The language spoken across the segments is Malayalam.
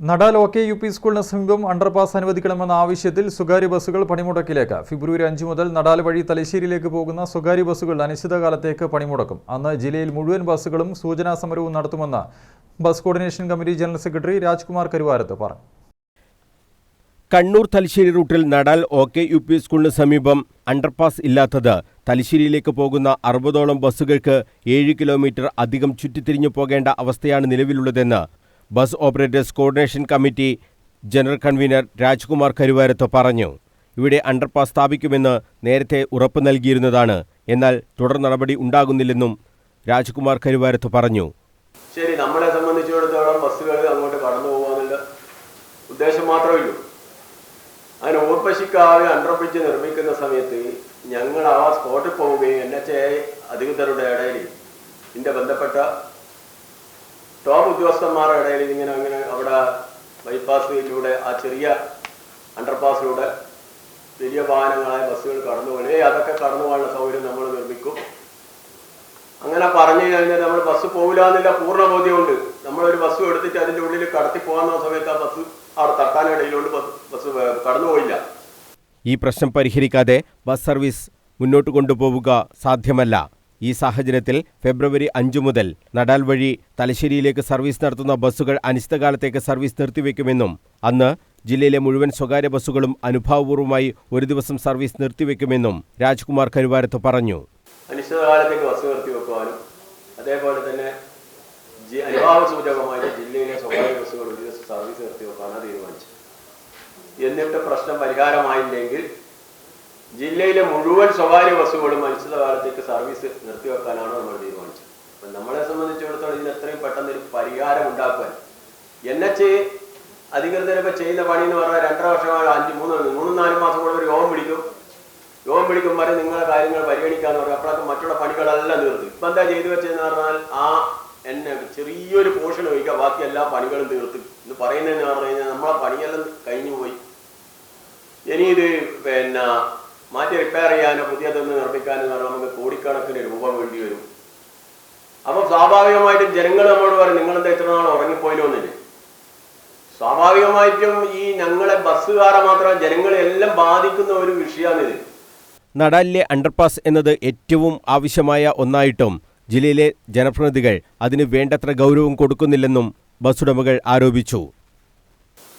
Nadal O K U P സ്കൂളിന് സമീപം അണ്ടർപാസ് അനുവദിക്കണമെന്ന ആവശ്യത്തിൽ സ്വകാര്യ ബസ്സുകൾ പണിമുടക്കിലേക്ക്. ഫെബ്രുവരി അഞ്ച് മുതൽ നടാൽ വഴി തലശ്ശേരിയിലേക്ക് പോകുന്ന സ്വകാര്യ ബസ്സുകൾ അനിശ്ചിതകാലത്തേക്ക് പണിമുടക്കും. അന്ന് ജില്ലയിൽ മുഴുവൻ ബസ്സുകളും സൂചനാ സമരവും നടത്തുമെന്ന് bus coordination committee general secretary Rajkumar Karuvarath പറഞ്ഞു. കണ്ണൂർ തലശ്ശേരി റൂട്ടിൽ Nadal O K U P സ്കൂളിന് സമീപം അണ്ടർപാസ് ഇല്ലാത്തത് തലശ്ശേരിയിലേക്ക് പോകുന്ന അറുപതോളം ബസ്സുകൾക്ക് ഏഴ് കിലോമീറ്റർ അധികം ചുറ്റിത്തിരിഞ്ഞു പോകേണ്ട അവസ്ഥയാണ് നിലവിലുള്ളതെന്ന് bus operators coordination committee general convener Rajkumar Karuvarath പറഞ്ഞു. ഇവിടെ അണ്ടർപാസ് സ്ഥാപിക്കുമെന്ന് നേരത്തെ ഉറപ്പ് നൽകിയിരുന്നതാണ്. എന്നാൽ തുടർ നടപടി ഉണ്ടാകുന്നില്ലെന്നും രാജ്കുമാർ കരുവാരത്ത് പറഞ്ഞു. ശരി നമ്മളെ സംബന്ധിച്ചിടത്തോളം ബസ്സുകൾ അങ്ങോട്ട് കടന്നു പോകാനുള്ള ഉദ്ദേശം മാത്രമേ അതിന് ഊർപ്പശിക്കാവ് അണ്ടർപിച്ച് നിർമ്മിക്കുന്ന സമയത്ത് ഞങ്ങൾ ആ സ്പോട്ടിൽ പോവുകയും എൻ എച്ച് എ അധികൃതരുടെ ഇടയിൽ ഇതിന്റെ ബന്ധപ്പെട്ട ടോപ്പ് ഉദ്യോഗസ്ഥന്മാരുടെ ഇടയിൽ ഇങ്ങനെ അങ്ങനെ അവിടെ ബൈപ്പാസിലൂടെ ആ ചെറിയ അണ്ടർപാസിലൂടെ വലിയ വാഹനങ്ങളായ ബസ്സുകൾ കടന്നു ഏയ് അതൊക്കെ കടന്നു പോകാനുള്ള സൗകര്യം നമ്മൾ നിർമ്മിക്കും. അങ്ങനെ പറഞ്ഞു കഴിഞ്ഞാൽ നമ്മൾ ബസ് പോകില്ല എന്നുള്ള പൂർണ ബോധ്യമുണ്ട്. നമ്മളൊരു ബസ് എടുത്തിട്ട് അതിന്റെ ഉള്ളിൽ കടത്തി പോകാന്ന സമയത്ത് ആ ബസ് അവിടെ തട്ടാനിടയിലോട്ട് ബസ് ബസ് കടന്നു പോയില്ല. ഈ പ്രശ്നം പരിഹരിക്കാതെ ബസ് സർവീസ് മുന്നോട്ട് കൊണ്ടുപോവുക സാധ്യമല്ല. ഈ സാഹചര്യത്തിൽ ഫെബ്രുവരി അഞ്ചു മുതൽ നടാൽ വഴി തലശ്ശേരിയിലേക്ക് സർവീസ് നടത്തുന്ന ബസ്സുകൾ അനിശ്ചിതകാലത്തേക്ക് സർവീസ് നിർത്തിവെക്കുമെന്നും അന്ന് ജില്ലയിലെ മുഴുവൻ സ്വകാര്യ ബസ്സുകളും അനുഭാവപൂർവമായി ഒരു ദിവസം സർവീസ് നിർത്തിവെക്കുമെന്നും രാജ്കുമാർ കരുവാരത്ത് പറഞ്ഞു. അനിശ്ചിതകാലത്തേക്ക് ബസ് നിർത്തിവെക്കുവാനും അതേപോലെ തന്നെ അനുഭാവ ജില്ലയിലെ സ്വകാര്യ ബസ്സുകൾ ഒരു ദിവസം സർവീസ് നിർത്തിവെക്കാനാണ് തീരുമാനിച്ചത്. എന്നിട്ട് പ്രശ്നം പരിഹാരമായില്ലെങ്കിൽ ജില്ലയിലെ മുഴുവൻ സ്വകാര്യ ബസ്സുകളും അനിശ്ചിത കാലത്തേക്ക് സർവീസ് നിർത്തിവെക്കാനാണ് നമ്മൾ തീരുമാനിച്ചത്. അപ്പം നമ്മളെ സംബന്ധിച്ചിടത്തോളം ഇതിന് എത്രയും പെട്ടെന്ന് ഒരു പരിഹാരം ഉണ്ടാക്കാൻ എൻ എച്ച് അധികൃതരൊക്കെ ചെയ്യുന്ന പണി എന്ന് പറഞ്ഞാൽ രണ്ടര വർഷമായി അഞ്ച് മൂന്ന് മൂന്നും നാല് മാസം കൂടെ ഒരു യോഗം പിടിക്കും യോഗം പിടിക്കും വരെ നിങ്ങളെ കാര്യങ്ങൾ പരിഗണിക്കാന്ന് പറയും അപ്പോഴൊക്കെ മറ്റുള്ള പണികളെല്ലാം തീർത്ത് ഇപ്പൊ എന്താ ചെയ്തു വെച്ചതെന്ന് പറഞ്ഞാൽ ആ എന്നെ ചെറിയൊരു പോർഷൻ ഒഴിക്കുക ബാക്കി എല്ലാ പണികളും തീർത്ത്. എന്ന് പറയുന്നതെന്ന് പറഞ്ഞു കഴിഞ്ഞാൽ നമ്മളെ പണിയെല്ലാം കഴിഞ്ഞു പോയി. ഇനി ഇത് പിന്നെ മാറ്റി റിപ്പയർ ചെയ്യാനോ പുതിയതൊന്ന് നിർമ്മിക്കാനോ എന്ന് പറഞ്ഞാൽ നമുക്ക് കോടിക്കണക്കിന് രൂപ വേണ്ടി വരും. അപ്പൊ സ്വാഭാവികമായിട്ടും ജനങ്ങൾ നമ്മളോട് പറയും നിങ്ങളെന്താ ഇത്ര നാൾ ഉറങ്ങിപ്പോയില്ലോന്നില്ലേ സ്വാഭാവികമായിട്ടും ഈ ഞങ്ങളെ ബസ്സുകാരെ മാത്രം ജനങ്ങളെ എല്ലാം ബാധിക്കുന്ന ഒരു വിഷയമാണിത് നടാലിലെ അണ്ടർപാസ് എന്നത് ഏറ്റവും ആവശ്യമായ ഒന്നായിട്ടും ജില്ലയിലെ ജനപ്രതിനിധികൾ അതിന് വേണ്ടത്ര ഗൗരവം കൊടുക്കുന്നില്ലെന്നും ബസ് ഉടമകൾ ആരോപിച്ചു.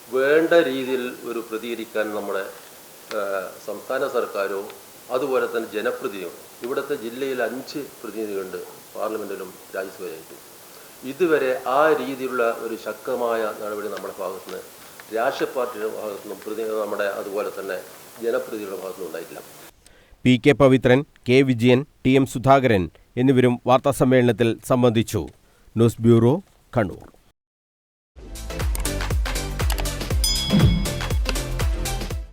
വേണ്ട രീതിയിൽ ഒരു പ്രതികരിക്കാൻ നമ്മുടെ സംസ്ഥാന സർക്കാരും അതുപോലെ തന്നെ ജനപ്രതിനിധിയും ഇവിടുത്തെ ജില്ലയിൽ അഞ്ച് പ്രതിനിധികളുണ്ട് പാർലമെന്റിലും രാജ്യസഭയിലായിട്ടും. ഇതുവരെ ആ രീതിയിലുള്ള ഒരു ശക്തമായ നടപടി നമ്മുടെ ഭാഗത്തുനിന്ന് രാഷ്ട്രീയ പാർട്ടിയുടെ ഭാഗത്തുനിന്നും പ്രതി നമ്മുടെ അതുപോലെ തന്നെ ജനപ്രതിനിധികളുടെ ഭാഗത്തുനിന്നും ഉണ്ടായിട്ടില്ല. P K Pavithran K Vijayan T M Sudhakaran എന്നിവരും വാർത്താസമ്മേളനത്തിൽ സംബന്ധിച്ചു. News bureau Kannur.